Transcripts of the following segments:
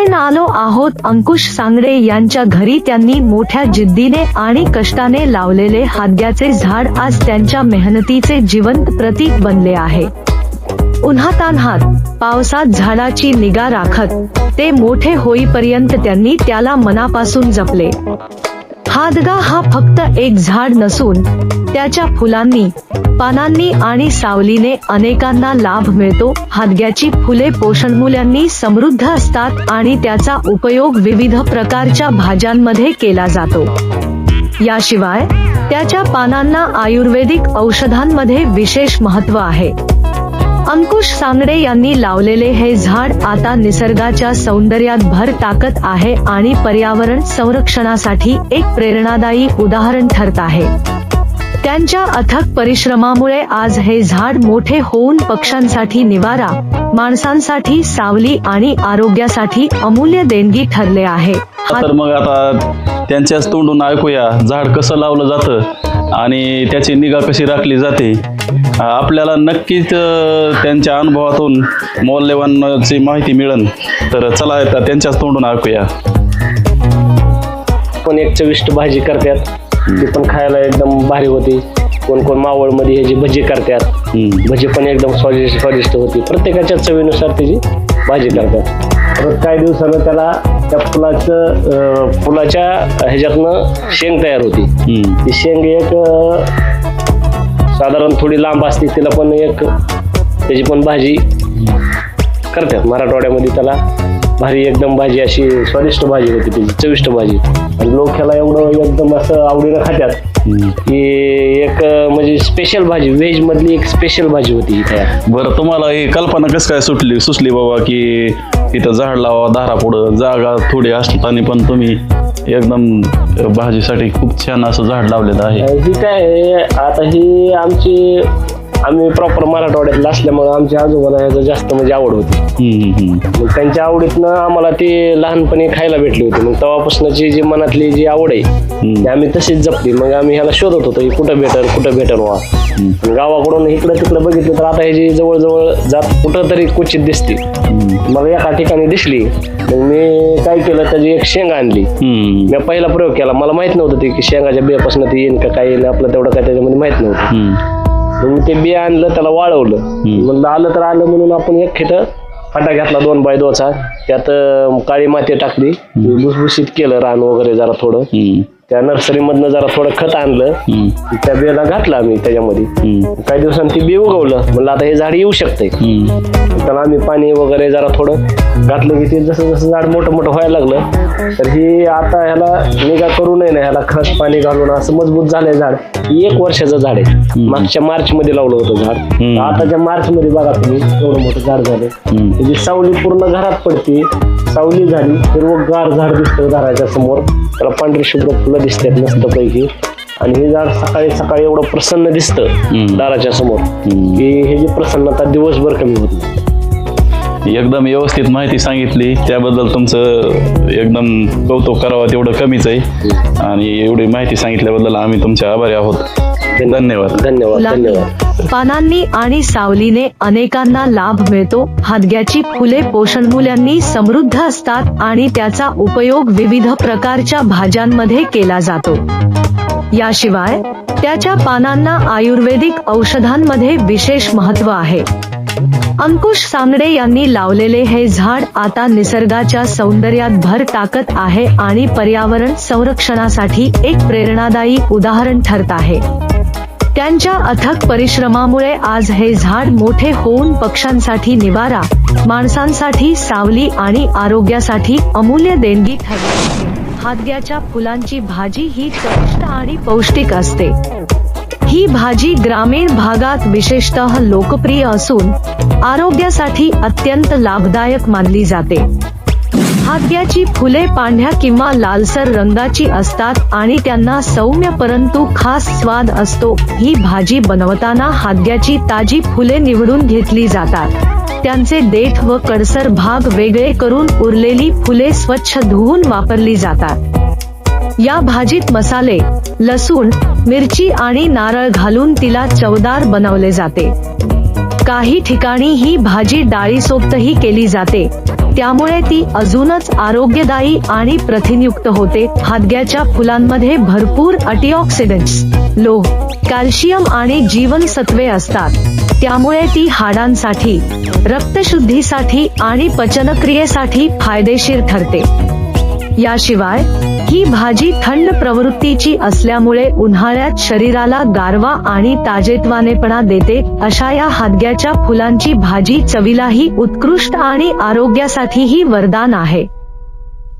आपण आलो आहोत अंकुश सांगडे यांच्या घरी. त्यांनी मोठ्या जिद्दीने आणि कष्टाने लावलेले हाद्याचे झाड आज त्यांच्या मेहनतीचे जिवंत प्रतीक बनले आहे. उन्हातान्हात पावसात झाडाची निगा राखत ते मोठे होईपर्यंत त्यांनी त्याला मनापासून जपले. हादगा हा फक्त एक झाड नसून त्याच्या फुलांनी पानांनी आणि सावलीने अनेकांना लाभ मिळतो. हादग्याची फुले पोषणमूल्यांनी समृद्ध असतात आणि त्याचा उपयोग विविध प्रकारच्या भाज्यांमध्ये केला जातो. याशिवाय त्याच्या पानांना आयुर्वेदिक औषधांमध्ये विशेष महत्त्व आहे. अंकुश सांगडे यांनी लावलेले हे झाड आता निसर्गाच्या सौंदर्यात भर टाकत आहे आणि पर्यावरण संरक्षणासाठी एक प्रेरणादायी उदाहरण ठरत आहे. त्यांच्या अथक परिश्रमामुळे आज हे झाड मोठे होऊन पक्ष्यांसाठी निवारा माणसांसाठी सावली आणि आरोग्यासाठी अमूल्य देणगी ठरले आहे. तर मग आता त्यांच्याच तोंडून ऐकूया झाड कसं लावलं जातं आणि त्याची निगा कशी राखली जाते. आपल्याला नक्कीच त्यांच्या अनुभवातून मौल्यवानची माहिती मिळेल. तर चला त्यांच्याच तोंडून ऐकूया. पण एक चविष्ट भाजी करतात ती पण खायला एकदम भारी होती. कोण कोण मावळमध्ये ह्याची भजी करतात. भजी पण एकदम स्वादिष्ट स्वादिष्ट होती. प्रत्येकाच्या चवीनुसार त्याची भाजी करतात. परत काही दिवसानं त्याला त्या फुलाचं फुलाच्या ह्याच्यातनं शेंग तयार होती. ती शेंग एक साधारण थोडी लांब असते तिला पण एक त्याची पण भाजी करतात. मराठवाड्यामध्ये त्याला भारी एकदम भाजी अशी स्वादिष्ट भाजी होती त्याची चविष्ट भाजी. आणि लोक ह्याला एवढं एकदम असं आवडीनं खात्यात की एक म्हणजे स्पेशल भाजी व्हेज मधली एक स्पेशल भाजी होती ही तयार बरं तुम्हाला ही कल्पना कसं काय सुटली सुचली बाबा की इथं झाड लावा दारा पुढं जागा थोडी असताना पण तुम्ही एकदम भाजीसाठी खूप छान असं झाड लावलेलं आहे. ही काय आहे, आता ही आमची आम्ही प्रॉपर मराठवाड्यातला असल्यामुळे आमच्या आजोबाला ह्याचं जास्त म्हणजे आवड होती. हम्म, हम्म. मग त्यांच्या आवडीतनं आम्हाला ती लहानपणी खायला भेटली होती. मग तेव्हापासूनची जी मनातली जी आवड आहे ती आम्ही तशीच जपली. मग आम्ही ह्याला शोधत होतो की कुठं भेटर कुठं व्हा पण गावाकडून इकडं तिकडं बघितलं तर आता ह्याची जवळजवळ जात कुठं तरी क्वचित दिसते. मला एका ठिकाणी दिसली. मग मी काय केलं त्याची एक शेंग आणली. हम्म. मी पहिला प्रयोग केला. मला माहीत नव्हतं ते की शेंगाच्या बियापासून ते येईन का काय येईल आपलं तेवढं काय त्याच्यामध्ये माहीत नव्हतं. हम्म. मग ते बिया आणलं त्याला वाळवलं. म्हणलं आलं तर आलं म्हणून आपण एक खेट फाटा घातला दोन बाय दोचा त्यात अं, काळी माती टाकली. भुसभुशीत केलं रान वगैरे जरा थोडं. त्या नर्सरीमधनं जरा थोडं खत आणलं. त्या बियाला घातलं आम्ही त्याच्यामध्ये. काही दिवसांनी ते बी उगवलं म्हणलं आता हे झाड येऊ शकतंय. त्याला आम्ही पाणी वगैरे जरा थोडं घातलं की ते जसं जसं झाड मोठं मोठं व्हायला लागलं तर ही आता ह्याला निगा करू नये ना ह्याला खत पाणी घालून असं मजबूत झालंय झाड ही एक वर्षाचं झाड आहे मागच्या मार्च मध्ये लावलं होतं झाड. आताच्या मार्च मध्ये बघा तुम्ही एवढं मोठं झाड झालं. त्याची सावली पूर्ण घरात पडते सावली झाली हिरवगार झाड दिसतं घराच्या समोर त्याला पांढरी शुभ्र फुलं दिसतात मस्तपैकी आणि हे झाड सकाळी सकाळी एवढं प्रसन्न दिसतं. दाराच्या समोर. की हे जी प्रसन्नता दिवसभर कमी होत नाही एकदम व्यवस्थित माहिती सांगितली. त्याबद्दल तुमचं एकदम कौतुक करावं तेवढं कमीच आहे. आणि एवढी माहिती सांगितल्याबद्दल आम्ही तुमचे आभारी आहोत. धन्यवाद. धन्यवाद धन्यवाद. पानांनी आणि सावलीने अनेकांना लाभ मिळतो. हादग्याची फुले पोषणमूल्यांनी समृद्ध असतात आणि त्याचा उपयोग विविध प्रकारच्या भाज्यांमध्ये केला जातो. याशिवाय त्याच्या पानांना आयुर्वेदिक औषधांमध्ये विशेष महत्त्व आहे. अंकुश सांगडे यांनी लावलेले हे झाड आता निसर्गाच्या सौंदर्यात भर टाकत आहे आणि पर्यावरण संरक्षणासाठी एक प्रेरणादायी उदाहरण ठरत आहे. त्यांच्या अथक परिश्रमामुळे आज हे झाड मोठे होऊन पक्ष्यांसाठी निवारा माणसांसाठी सावली आणि आरोग्यासाठी अमूल्य देणगी ठरली. हादग्याच्या फुलांची भाजी ही चविष्ट आणि पौष्टिक असते. ही भाजी ग्रामीण भागात विशेषतः लोकप्रिय असून आरोग्यासाठी अत्यंत लाभदायक मानली जाते. हादग्याची फुले पांढऱ्या किंवा लालसर रंगाची असतात आणि त्यांना सौम्य परंतु खास स्वाद असतो. ही भाजी बनवताना हादग्याची ताजी फुले निवडून घेतली जातात. त्यांचे देठ व कडसर भाग वेगळे करून उरलेली फुले स्वच्छ धुवून वापरली जातात. या भाजीत मसाले लसूण मिरची आणि नारळ घालून तिला चवदार बनवले जाते. काही ठिकाणी ही भाजी डाळीसोबतही केली जाते. त्यामुळे ती अजूनच आरोग्यदायी आणि प्रथिनयुक्त होते. हादग्याच्या फुलांमध्ये भरपूर अँटीऑक्सिडंट्स लोह कॅल्शियम आणि जीवनसत्वे असतात. त्यामुळे ती हाडांसाठी रक्तशुद्धीसाठी आणि पचनक्रियेसाठी फायदेशीर ठरते. याशिवाय ही भाजी थंड प्रवृत्तीची असल्यामुळे उन्हाळ्यात शरीराला गारवा आणि ताजेतवानेपणा देते अशा या हादग्याच्या फुलांची भाजी चवीलाही उत्कृष्ट आणि आरोग्यासाठीही वरदान आहे.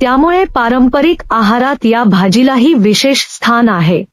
त्यामुळे पारंपरिक आहारात या भाजीलाही विशेष स्थान आहे.